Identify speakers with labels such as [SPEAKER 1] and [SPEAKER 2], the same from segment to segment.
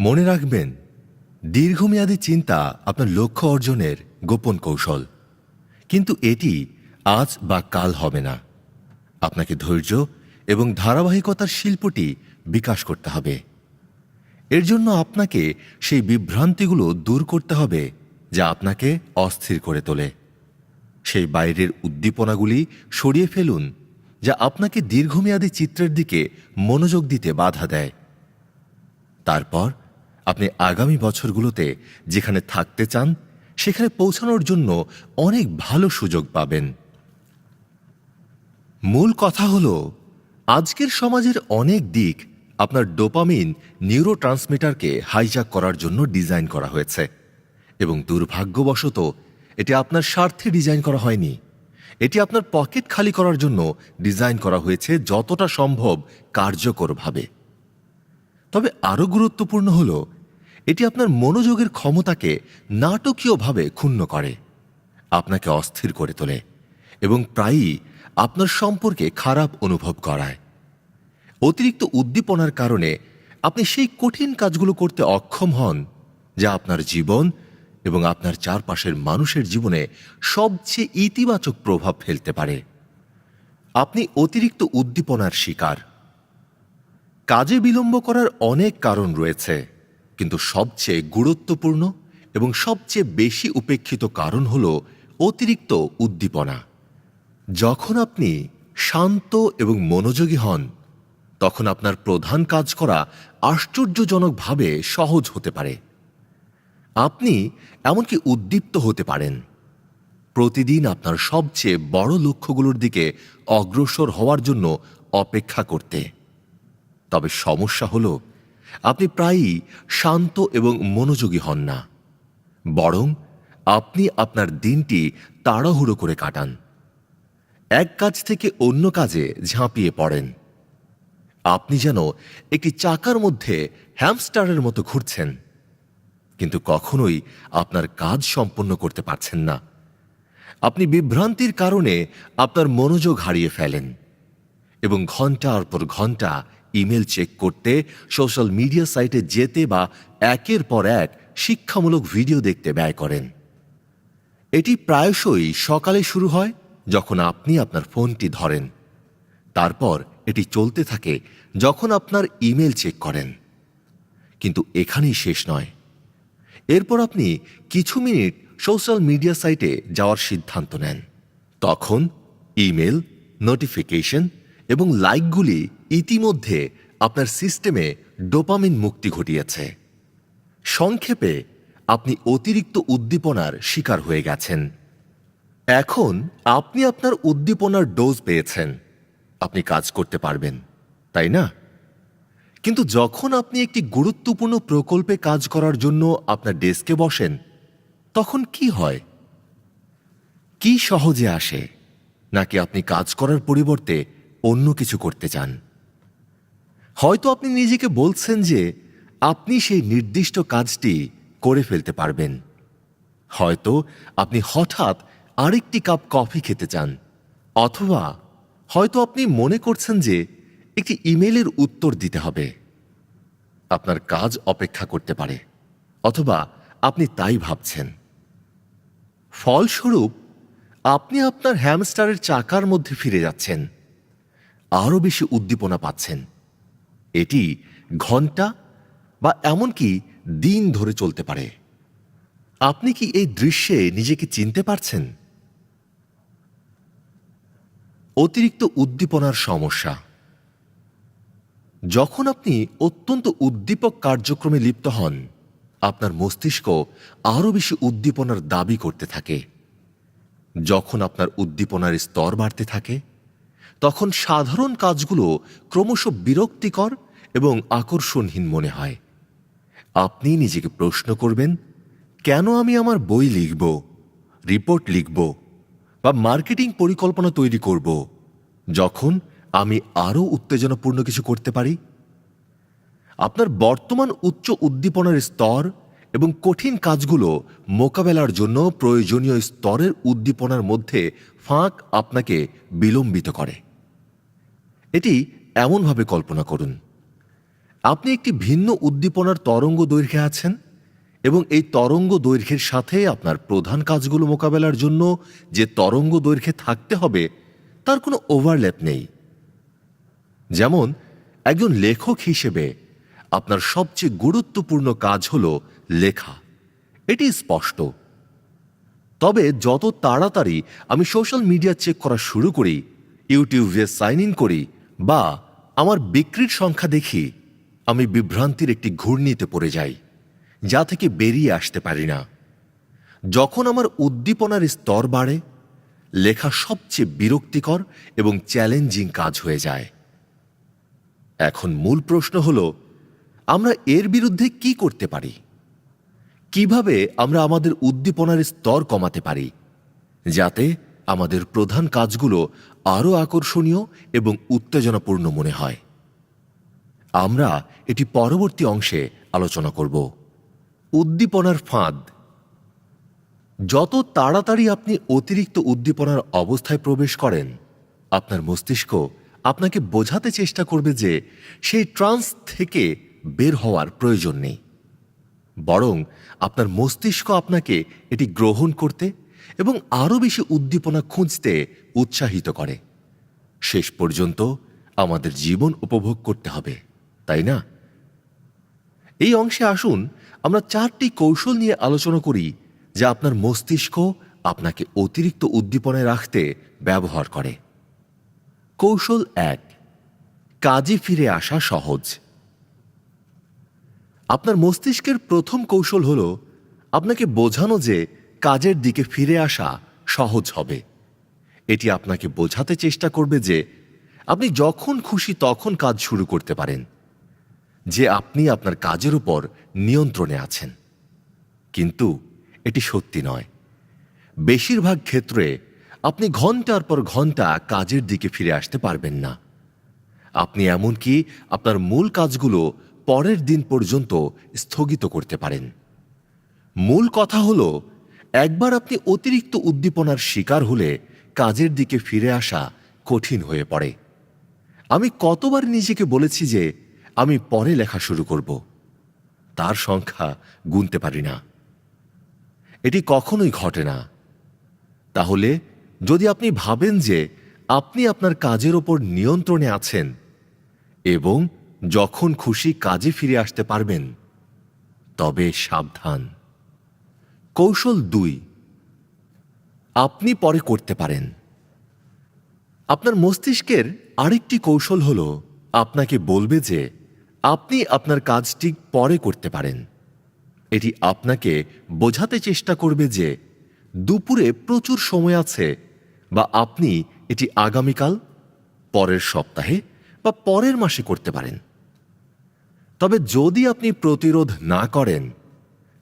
[SPEAKER 1] মনে রাখবেন, দীর্ঘমেয়াদী চিন্তা আপনার লক্ষ্য অর্জনের গোপন কৌশল। কিন্তু এটি আজ বা কাল হবে না। আপনাকে ধৈর্য এবং ধারাবাহিকতার শিল্পটি বিকাশ করতে হবে। এর জন্য আপনাকে সেই বিভ্রান্তিগুলো দূর করতে হবে যা আপনাকে অস্থির করে তোলে। সেই বাইরের উদ্দীপনাগুলি সরিয়ে ফেলুন যা আপনাকে দীর্ঘমেয়াদী চিত্রের দিকে মনোযোগ দিতে বাধা দেয়। তারপর আপনি আগামী বছরগুলোতে যেখানে থাকতে চান, সেখানে পৌঁছানোর জন্য অনেক ভালো সুযোগ পাবেন। মূল কথা হল, আজকের সমাজের অনেক দিক আপনার ডোপামিন নিউরো ট্রান্সমিটারকে হাইজাক করার জন্য ডিজাইন করা হয়েছে। এবং দুর্ভাগ্যবশত, এটি আপনার স্বার্থে ডিজাইন করা হয়নি। এটি আপনার পকেট খালি করার জন্য ডিজাইন করা হয়েছে যতটা সম্ভব কার্যকরভাবে। তবে আরও গুরুত্বপূর্ণ হল, এটি আপনার মনোযোগের ক্ষমতাকে নাটকীয়ভাবে ক্ষুণ্ণ করে, আপনাকে অস্থির করে তোলে এবং প্রায়ই আপনার সম্পর্কে খারাপ অনুভব করায়। অতিরিক্ত উদ্দীপনার কারণে আপনি সেই কঠিন কাজগুলো করতে অক্ষম হন, যা আপনার জীবন এবং আপনার চারপাশের মানুষের জীবনে সবচেয়ে ইতিবাচক প্রভাব ফেলতে পারে। আপনি অতিরিক্ত উদ্দীপনার শিকার। কাজে বিলম্ব করার অনেক কারণ রয়েছে, কিন্তু সবচেয়ে গুরুত্বপূর্ণ এবং সবচেয়ে বেশি উপেক্ষিত কারণ হল অতিরিক্ত উদ্দীপনা। যখন আপনি শান্ত এবং মনোযোগী হন, তখন আপনার প্রধান কাজ করা আশ্চর্যজনকভাবে সহজ হতে পারে। আপনি এমনকি উদ্দীপ্ত হতে পারেন। প্রতিদিন আপনার সবচেয়ে বড় লক্ষ্যগুলোর দিকে অগ্রসর হওয়ার জন্য অপেক্ষা করতে। তবে সমস্যা হল, আপনি প্রায়ই শান্ত এবং মনোযোগী হন না। বরং আপনি আপনার দিনটি তাড়াহুড়ো করে কাটান। এক কাজ থেকে অন্য কাজে ঝাঁপিয়ে পড়েন। আপনি যেন একটি চাকার মধ্যে হ্যামস্টারের মতো ঘুরছেন। কিন্তু কখনোই আপনার কাজ সম্পন্ন করতে পারছেন না। আপনি বিভ্রান্তির কারণে আপনার মনোযোগ হারিয়ে ফেলেন এবং ঘণ্টার পর ঘণ্টা ইমেল চেক করতে, সোশ্যাল মিডিয়া সাইটে যেতে বা একের পর এক শিক্ষামূলক ভিডিও দেখতে ব্যয় করেন। এটি প্রায়শই সকালে শুরু হয় যখন আপনি আপনার ফোনটি ধরেন। তারপর এটি চলতে থাকে যখন আপনার ইমেল চেক করেন। কিন্তু এখানেই শেষ নয়। এরপর আপনি কিছু মিনিট সোশ্যাল মিডিয়া সাইটে যাওয়ার সিদ্ধান্ত নেন। তখন ইমেল, নোটিফিকেশন এবং লাইকগুলি ইতিমধ্যে আপনার সিস্টেমে ডোপামিন মুক্তি ঘটিয়েছে। সংক্ষেপে, আপনি অতিরিক্ত উদ্দীপনার শিকার হয়ে গেছেন। এখন আপনি আপনার উদ্দীপনার ডোজ পেয়েছেন। আপনি কাজ করতে পারবেন, তাই না? কিন্তু যখন আপনি একটি গুরুত্বপূর্ণ প্রকল্পে কাজ করার জন্য আপনার ডেস্কে বসেন, তখন কি হয়? কি সহজে আসে? নাকি আপনি কাজ করার পরিবর্তে অন্য কিছু করতে চান। হয়তো আপনি নিজেকে বলছেন যে, আপনি সেই নির্দিষ্ট কাজটি করে ফেলতে পারবেন। হয়তো আপনি হঠাৎ আরেকটি কাপ কফি খেতে চান, অথবা হয়তো আপনি মনে করছেন যে, একটি ইমেলের উত্তর দিতে হবে। আপনার কাজ অপেক্ষা করতে পারে, অথবা আপনি তাই ভাবছেন। ফলস্বরূপ, আপনি আপনার হ্যামস্টারের চাকার মধ্যে ফিরে যাচ্ছেন। আরও বেশি উদ্দীপনা পাচ্ছেন। এটি ঘণ্টা বা এমনকি দিন ধরে চলতে পারে। আপনি কি এই দৃশ্যে নিজেকে চিনতে পারছেন? অতিরিক্ত উদ্দীপনার সমস্যা। যখন আপনি অত্যন্ত উদ্দীপক কার্যক্রমে লিপ্ত হন, আপনার মস্তিষ্ক আরও বেশি উদ্দীপনার দাবি করতে থাকে। যখন আপনার উদ্দীপনার স্তর বাড়তে থাকে তখন সাধারণ কাজগুলো ক্রমশ বিরক্তিকর এবং আকর্ষণহীন মনে হয়। আপনি নিজেকে প্রশ্ন করবেন, কেন আমি আমার বই লিখব, রিপোর্ট লিখব, বা মার্কেটিং পরিকল্পনা তৈরি করব, যখন আমি আরও উত্তেজনাপূর্ণ কিছু করতে পারি? আপনার বর্তমান উচ্চ উদ্দীপনার স্তর এবং কঠিন কাজগুলো মোকাবেলার জন্য প্রয়োজনীয় স্তরের উদ্দীপনার মধ্যে ফাঁক আপনাকে বিলম্বিত করে। এটি এমনভাবে কল্পনা করুন। আপনি একটি ভিন্ন উদ্দীপনার তরঙ্গ দৈর্ঘ্যে আছেন এবং এই তরঙ্গ দৈর্ঘ্যের সাথে আপনার প্রধান কাজগুলো মোকাবেলার জন্য যে তরঙ্গ দৈর্ঘ্যে থাকতে হবে, তার কোনো ওভারল্যাপ নেই। যেমন, একজন লেখক হিসেবে আপনার সবচেয়ে গুরুত্বপূর্ণ কাজ হল লেখা। এটি স্পষ্ট। তবে যত তাড়াতাড়ি আমি সোশ্যাল মিডিয়া চেক করা শুরু করি, ইউটিউবে সাইন ইন করি বা আমার বিক্রির সংখ্যা দেখি, আমি বিভ্রান্তির একটি ঘূর্ণিতে পড়ে যাই, যা থেকে বেরিয়ে আসতে পারি না। যখন আমার উদ্দীপনার স্তর বাড়ে, লেখা সবচেয়ে বিরক্তিকর এবং চ্যালেঞ্জিং কাজ হয়ে যায়। এখন মূল প্রশ্ন হল, আমরা এর বিরুদ্ধে কি করতে পারি? কীভাবে আমরা আমাদের উদ্দীপনার স্তর কমাতে পারি, যাতে আমাদের প্রধান কাজগুলো আরও আকর্ষণীয় এবং উত্তেজনাপূর্ণ মনে হয়। আমরা এটি পরবর্তী অংশে আলোচনা করব। উদ্দীপনার ফাঁদ। যত তাড়াতাড়ি আপনি অতিরিক্ত উদ্দীপনার অবস্থায় প্রবেশ করেন, আপনার মস্তিষ্ক আপনাকে বোঝাতে চেষ্টা করবে যে সেই ট্রান্স থেকে বের হওয়ার প্রয়োজন নেই। বরং আপনার মস্তিষ্ক আপনাকে এটি গ্রহণ করতে এবং আরও বেশি উদ্দীপনা খুঁজতে উৎসাহিত করে। শেষ পর্যন্ত আমাদের জীবন উপভোগ করতে হবে, তাই না? এই অংশে আসুন, আমরা চারটি কৌশল নিয়ে আলোচনা করি যা আপনার মস্তিষ্ক আপনাকে অতিরিক্ত উদ্দীপনায় রাখতে ব্যবহার করে। কৌশল এক, কাজে ফিরে আসা সহজ। আপনার মস্তিষ্কের প্রথম কৌশল হল আপনাকে বোঝানো যে কাজের দিকে ফিরে আসা সহজ হবে। এটি আপনাকে বোঝাতে চেষ্টা করবে যে আপনি যখন খুশি তখন কাজ শুরু করতে পারেন, যে আপনি আপনার কাজের উপর নিয়ন্ত্রণে আছেন। কিন্তু এটি সত্যি নয়। বেশিরভাগ ক্ষেত্রে আপনি ঘণ্টার পর ঘণ্টা কাজের দিকে ফিরে আসতে পারবেন না। আপনি এমনকি আপনার মূল কাজগুলো পরের দিন পর্যন্ত স্থগিত করতে পারেন। মূল কথা হল একবার আপনি অতিরিক্ত উদ্দীপনার শিকার হলে কাজের দিকে ফিরে আসা কঠিন হয়ে পড়ে। আমি কতবার নিজেকে বলেছি যে আমি পরে লেখা শুরু করব। তার সংখ্যা গুনতে পারি না। এটি কখনোই ঘটে না। তাহলে যদি আপনি ভাবেন যে আপনি আপনার কাজের ওপর নিয়ন্ত্রণে আছেন এবং যখন খুশি কাজে ফিরে আসতে পারবেন, তবে সাবধান। কৌশল দুই। আপনি পরে করতে পারেন। আপনার মস্তিষ্কের আরেকটি কৌশল হল, আপনাকে বলবে যে, আপনি আপনার কাজটি পরে করতে পারেন। এটি আপনাকে বোঝাতে চেষ্টা করবে যে, দুপুরে প্রচুর সময় আছে বা আপনি এটি আগামীকাল, পরের সপ্তাহে বা পরের মাসে করতে পারেন। তবে যদি আপনি প্রতিরোধ না করেন,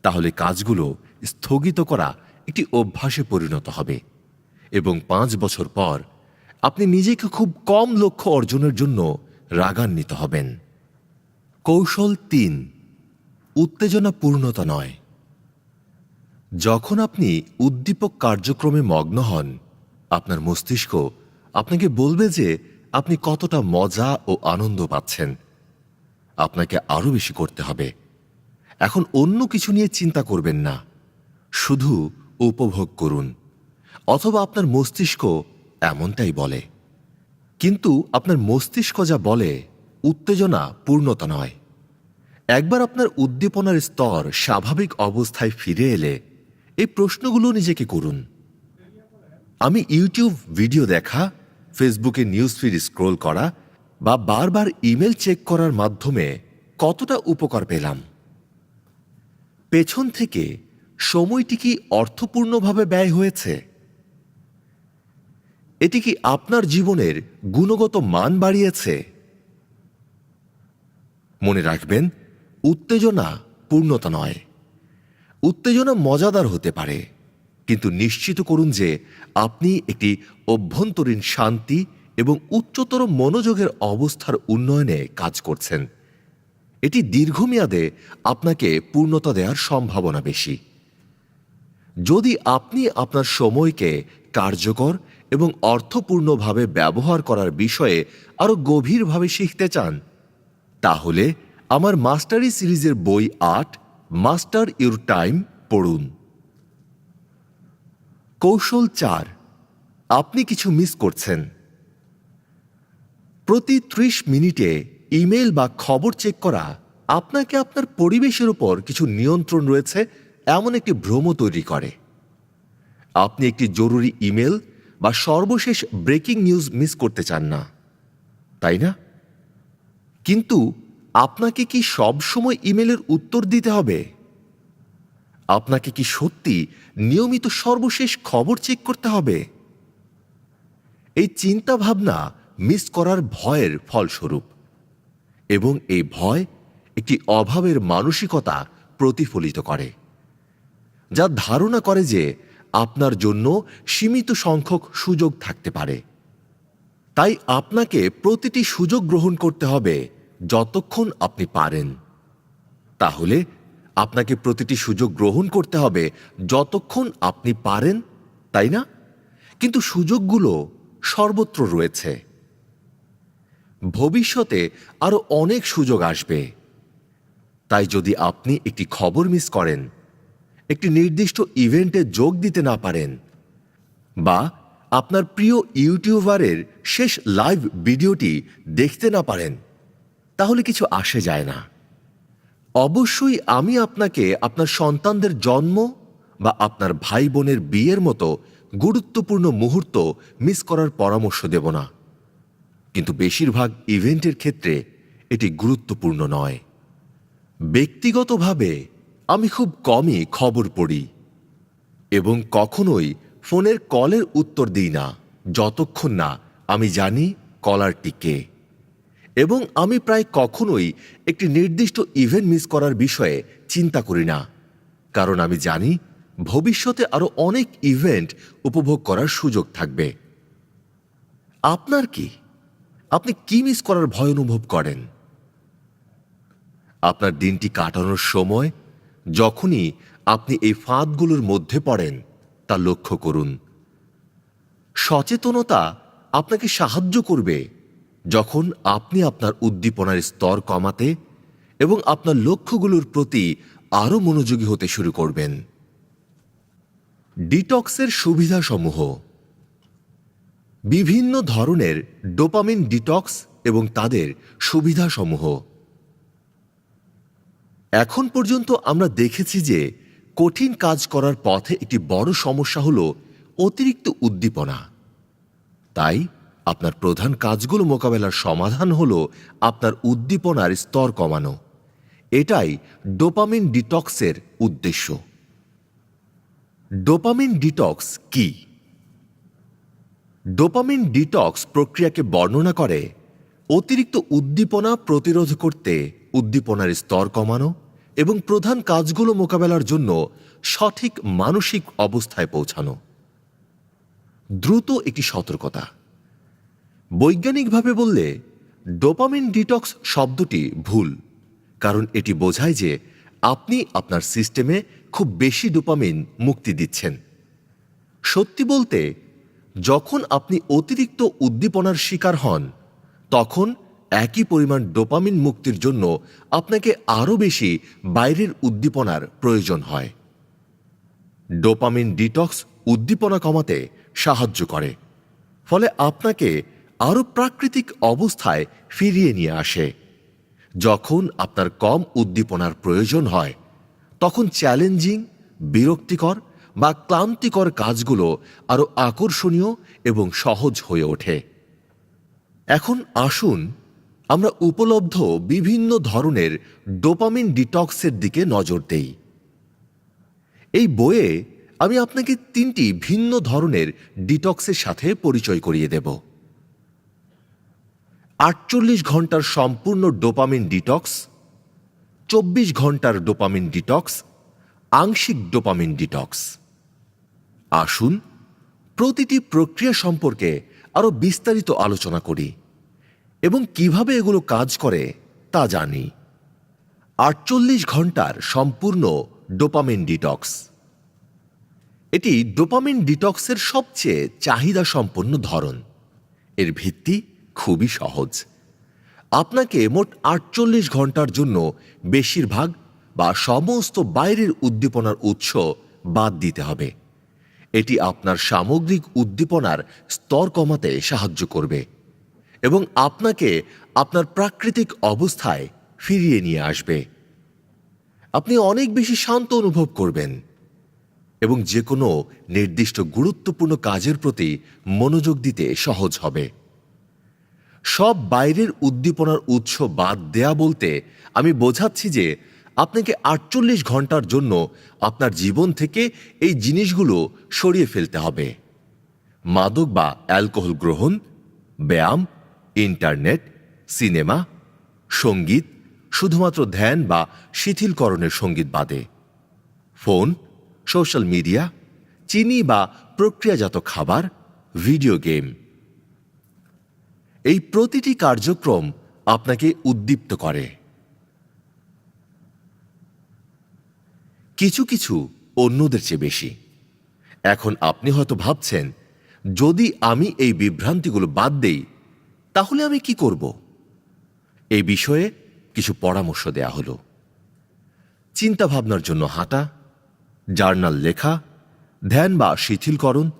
[SPEAKER 1] তাহলে কাজগুলো স্থগিত করা একটি অভ্যাসে পরিণত হবে এবং পাঁচ বছর পর আপনি নিজেকে খুব কম লক্ষ্য অর্জনের জন্য রাগান্বিত হবেন। কৌশল তিন উত্তেজনা পূর্ণতা নয়। যখন আপনি উদ্দীপক কার্যক্রমে মগ্ন হন, আপনার মস্তিষ্ক আপনাকে বলবে যে আপনি কতটা মজা ও আনন্দ পাচ্ছেন। আপনাকে আরও বেশি করতে হবে। এখন অন্য কিছু নিয়ে চিন্তা করবেন না। শুধু উপভোগ করুন, অথবা আপনার মস্তিষ্ক এমনটাই বলে। কিন্তু আপনার মস্তিষ্ক যা বলে, উত্তেজনা পূর্ণতা নয়। একবার আপনার উদ্দীপনার স্তর স্বাভাবিক অবস্থায় ফিরে এলে, এই প্রশ্নগুলো নিজেকে করুন। আমি ইউটিউব ভিডিও দেখা, ফেসবুকে নিউজ ফিড স্ক্রোল করা, বা বারবার ইমেল চেক করার মাধ্যমে কতটা উপকার পেলাম। পেছন থেকে সময়টি কি অর্থপূর্ণভাবে ব্যয় হয়েছে? এটি কি আপনার জীবনের গুণগত মান বাড়িয়েছে? মনে রাখবেন, উত্তেজনা পূর্ণতা নয়। উত্তেজনা মজাদার হতে পারে। কিন্তু নিশ্চিত করুন যে আপনি একটি অভ্যন্তরীণ শান্তি এবং উচ্চতর মনোযোগের অবস্থার উন্নয়নে কাজ করছেন। এটি দীর্ঘমেয়াদে আপনাকে পূর্ণতা দেওয়ার সম্ভাবনা বেশি। যদি আপনি আপনার সময়কে কার্যকর এবং অর্থপূর্ণভাবে ব্যবহার করার বিষয়ে আরও গভীরভাবে শিখতে চান, তাহলে আমার মাস্টারি সিরিজের বই আট, মাস্টার ইউর টাইম, পড়ুন। কৌশল চার, আপনি কিছু মিস করছেন। প্রতি ত্রিশ মিনিটে ইমেল বা খবর চেক করা আপনাকে আপনার পরিবেশের উপর কিছু নিয়ন্ত্রণ রয়েছে এমন একটি ভ্রম তৈরি করে। আপনি একটি জরুরি ইমেল বা সর্বশেষ ব্রেকিং নিউজ মিস করতে চান না, তাই না? কিন্তু আপনাকে কি সব সময় ইমেলের উত্তর দিতে হবে? আপনাকে কি সত্যি নিয়মিত সর্বশেষ খবর চেক করতে হবে? এই চিন্তা ভাবনা মিস করার ভয়ের ফলস্বরূপ এবং এই ভয় একটি অভাবের মানসিকতা প্রতিফলিত করে। যা ধারণা করে যে আপনার জন্য সীমিত সংখ্যক সুযোগ থাকতে পারে। তাই আপনাকে প্রতিটি সুযোগ গ্রহণ করতে হবে যতক্ষণ আপনি পারেন। তাহলে আপনাকে প্রতিটি সুযোগ গ্রহণ করতে হবে যতক্ষণ আপনি পারেন, তাই না? কিন্তু সুযোগগুলো সর্বত্র রয়েছে। ভবিষ্যতে আরও অনেক সুযোগ আসবে। তাই যদি আপনি একটি খবর মিস করেন একটি নির্দিষ্ট ইভেন্টে যোগ দিতে না পারেন বা আপনার প্রিয় ইউটিউবারের শেষ লাইভ ভিডিওটি দেখতে না পারেন, তাহলে কিছু আসে যায় না। অবশ্যই আমি আপনাকে আপনার সন্তানদের জন্ম বা আপনার ভাই বোনের বিয়ের মতো গুরুত্বপূর্ণ মুহূর্ত মিস করার পরামর্শ দেব না। কিন্তু বেশিরভাগ ইভেন্টের ক্ষেত্রে এটি গুরুত্বপূর্ণ নয়। ব্যক্তিগতভাবে আমি খুব কমই খবর পড়ি এবং কখনোই ফোনের কলের উত্তর দিই না, যতক্ষণ না আমি জানি কলারটি কে এবং আমি প্রায় কখনোই একটি নির্দিষ্ট ইভেন্ট মিস করার বিষয়ে চিন্তা করি না, কারণ আমি জানি ভবিষ্যতে আরও অনেক ইভেন্ট উপভোগ করার সুযোগ থাকবে। আপনার কি? আপনি কি মিস করার ভয় অনুভব করেন? আপনার দিনটি কাটানোর সময় যখনই আপনি এই ফাঁদগুলোর মধ্যে পড়েন, তা লক্ষ্য করুন। সচেতনতা আপনাকে সাহায্য করবে যখন আপনি আপনার উদ্দীপনার স্তর কমাতে এবং আপনার লক্ষ্যগুলোর প্রতি আরও মনোযোগী হতে শুরু করবেন। ডিটক্সের সুবিধাসমূহ। বিভিন্ন ধরনের ডোপামিন ডিটক্স এবং তাদের সুবিধাসমূহ। এখন পর্যন্ত আমরা দেখেছি যে কঠিন কাজ করার পথে একটি বড় সমস্যা হল অতিরিক্ত উদ্দীপনা। তাই আপনার প্রধান কাজগুলো মোকাবেলার সমাধান হল আপনার উদ্দীপনার স্তর কমানো। এটাই ডোপামিন ডিটক্সের উদ্দেশ্য। ডোপামিন ডিটক্স কি? ডোপামিন ডিটক্স প্রক্রিয়াকে বর্ণনা করে অতিরিক্ত উদ্দীপনা প্রতিরোধ করতে উদ্দীপনার স্তর কমানো এবং প্রধান কাজগুলো মোকাবেলার জন্য সঠিক মানসিক অবস্থায় পৌঁছানো। দ্রুত একটি সতর্কতা। বৈজ্ঞানিকভাবে বললে, ডোপামিন ডিটক্স শব্দটি ভুল, কারণ এটি বোঝায় যে আপনি আপনার সিস্টেমে খুব বেশি ডোপামিন মুক্তি দিচ্ছেন। সত্যি বলতে, যখন আপনি অতিরিক্ত উদ্দীপনার শিকার হন, তখন একই পরিমাণ ডোপামিন মুক্তির জন্য আপনাকে আরও বেশি বাইরের উদ্দীপনার প্রয়োজন হয়। ডোপামিন ডিটক্স উদ্দীপনা কমাতে সাহায্য করে, ফলে আপনাকে আরও প্রাকৃতিক অবস্থায় ফিরিয়ে নিয়ে আসে। যখন আপনার কম উদ্দীপনার প্রয়োজন হয়, তখন চ্যালেঞ্জিং, বিরক্তিকর বা ক্লান্তিকর কাজগুলো আরও আকর্ষণীয় এবং সহজ হয়ে ওঠে। এখন আসুন আমরা উপলব্ধ বিভিন্ন ধরনের ডোপামিন ডিটক্সের দিকে নজর দেই। এই বইয়ে আমি আপনাকে তিনটি ভিন্ন ধরনের ডিটক্সের সাথে পরিচয় করিয়ে দেব। আটচল্লিশ ঘণ্টার সম্পূর্ণ ডোপামিন ডিটক্স, চব্বিশ ঘণ্টার ডোপামিন ডিটক্স, আংশিক ডোপামিন ডিটক্স। আসুন, প্রতিটি প্রক্রিয়া সম্পর্কে আরও বিস্তারিত আলোচনা করি। এবং কীভাবে এগুলো কাজ করে, তা জানি। আটচল্লিশ ঘণ্টার সম্পূর্ণ ডোপামিন ডিটক্স। এটি ডোপামিন ডিটক্সের সবচেয়ে চাহিদা সম্পন্ন ধরন। এর ভিত্তি খুবই সহজ। আপনাকে মোট আটচল্লিশ ঘণ্টার জন্য বেশিরভাগ বা সমস্ত বাইরের উদ্দীপনার উৎস বাদ দিতে হবে। এটি আপনার সামগ্রিক উদ্দীপনার স্তর কমাতে সাহায্য করবে। এবং আপনাকে আপনার প্রাকৃতিক অবস্থায় ফিরিয়ে নিয়ে আসবে। আপনি অনেক বেশি শান্ত অনুভব করবেন এবং যে কোনো নির্দিষ্ট গুরুত্বপূর্ণ কাজের প্রতি মনোযোগ দিতে সহজ হবে। সব বাইরের উদ্দীপনার উৎস বাদ দেয়া বলতে আমি বোঝাচ্ছি যে আপনাকে আটচল্লিশ ঘণ্টার জন্য আপনার জীবন থেকে এই জিনিসগুলো সরিয়ে ফেলতে হবে। মাদক বা অ্যালকোহল গ্রহণ, ব্যায়াম ইন্টারনেট, সিনেমা, সংগীত, শুধুমাত্র ধ্যান বা শিথিলকরণের সংগীত বাদে। ফোন, সোশ্যাল মিডিয়া, চিনি বা প্রক্রিয়াজাত খাবার, ভিডিও গেম। এই প্রতিটি কার্যক্রম আপনাকে উদ্দীপ্ত করে। কিছু কিছু অন্যদের চেয়ে বেশি। এখন আপনি হয়তো ভাবছেন, যদি আমি এই বিভ্রান্তিগুলো বাদ দেই তাহলে আমি কি করব? এই বিষয়ে কিছু পরামর্শ দেয়া হলো। চিন্তাভাবনার জন্য হাঁটা, জার্নাল লেখা, ধ্যান বা শিথিলকরণ,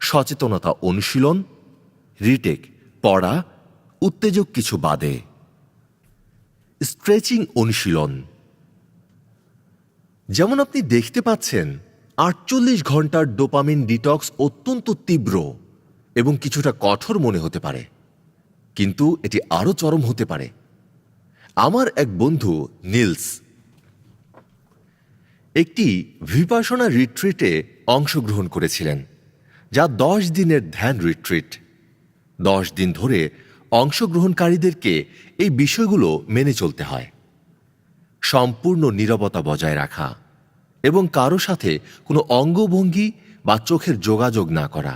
[SPEAKER 1] সচেতনতা অনুশীলন, রিটেক, পড়া, উত্তেজক কিছু বাদে। স্ট্রেচিং অনুশীলন। যেমন আপনি দেখতে পাচ্ছেন, আটচল্লিশ ঘণ্টার ডোপামিন ডিটক্স অত্যন্ত তীব্র এবং কিছুটা কঠোর মনে হতে পারে। কিন্তু এটি আরও চরম হতে পারে। আমার এক বন্ধু, নীলস, একটি ভিপাসনা রিট্রিটে অংশগ্রহণ করেছিলেন, যা দশ দিনের ধ্যান রিট্রিট দশ দিন ধরে অংশগ্রহণকারীদেরকে এই বিষয়গুলো মেনে চলতে হয়। সম্পূর্ণ নীরবতা বজায় রাখা এবং কারও সাথে কোনো অঙ্গভঙ্গি বা চোখের যোগাযোগ না করা,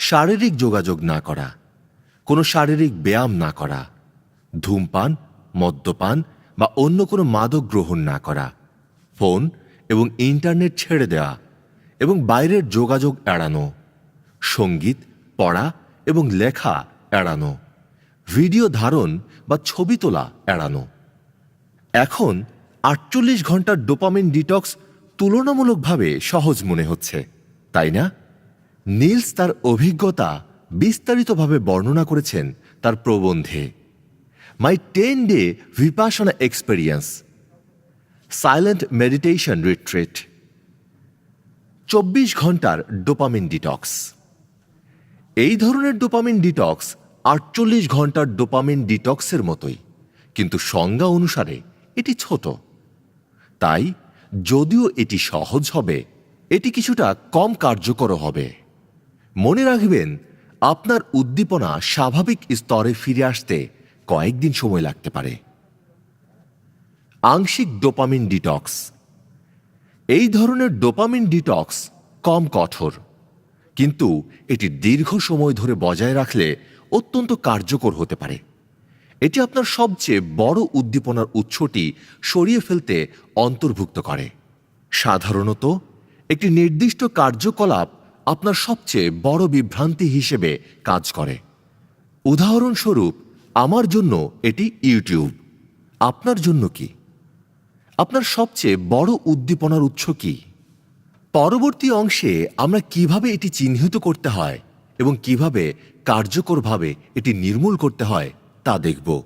[SPEAKER 1] শারীরিক যোগাযোগ না করা কোনো শারীরিক ব্যায়াম না করা, ধূমপান, মদ্যপান বা অন্য কোনো মাদক গ্রহণ না করা, ফোন এবং ইন্টারনেট ছেড়ে দেওয়া এবং বাইরের যোগাযোগ এড়ানো, সংগীত, পড়া এবং লেখা এড়ানো, ভিডিও ধারণ বা ছবি তোলা এড়ানো। এখন আটচল্লিশ ঘণ্টার ডোপামিন ডিটক্স তুলনামূলকভাবে সহজ মনে হচ্ছে, তাই না? নীলস তার অভিজ্ঞতা বিস্তারিতভাবে বর্ণনা করেছেন তার প্রবন্ধে। My ten day Vipassana experience silent meditation retreat চব্বিশ ঘণ্টার ডোপামিন ডিটক্স এই ধরনের ডোপামিন ডিটক্স আটচল্লিশ ঘণ্টার ডোপামিন ডিটক্সের মতোই, কিন্তু সংজ্ঞা অনুসারে এটি ছোট। তাই যদিও এটি সহজ হবে, এটি কিছুটা কম কার্যকর হবে। মনে রাখবেন আপনার উদ্দীপনা স্বাভাবিক স্তরে ফিরে আসতে কয়েকদিন সময় লাগতে পারে। আংশিক ডোপামিন ডিটক্স। এই ধরনের ডোপামিন ডিটক্স কম কঠোর, কিন্তু এটি দীর্ঘ সময় ধরে বজায় রাখলে অত্যন্ত কার্যকর হতে পারে। এটি আপনার সবচেয়ে বড় উদ্দীপনার উৎসটি সরিয়ে ফেলতে অন্তর্ভুক্ত করে। সাধারণত একটি নির্দিষ্ট কার্যকলাপ আপনার সবচেয়ে বড় বিভ্রান্তি হিসেবে কাজ করে। উদাহরণস্বরূপ, আমার জন্য এটি ইউটিউব। আপনার জন্য কি? আপনার সবচেয়ে বড় উদ্দীপনার উৎস কি? পরবর্তী অংশে আমরা কীভাবে এটি চিহ্নিত করতে হয় এবং কীভাবে কার্যকরভাবে এটি নির্মূল করতে হয় তা দেখব।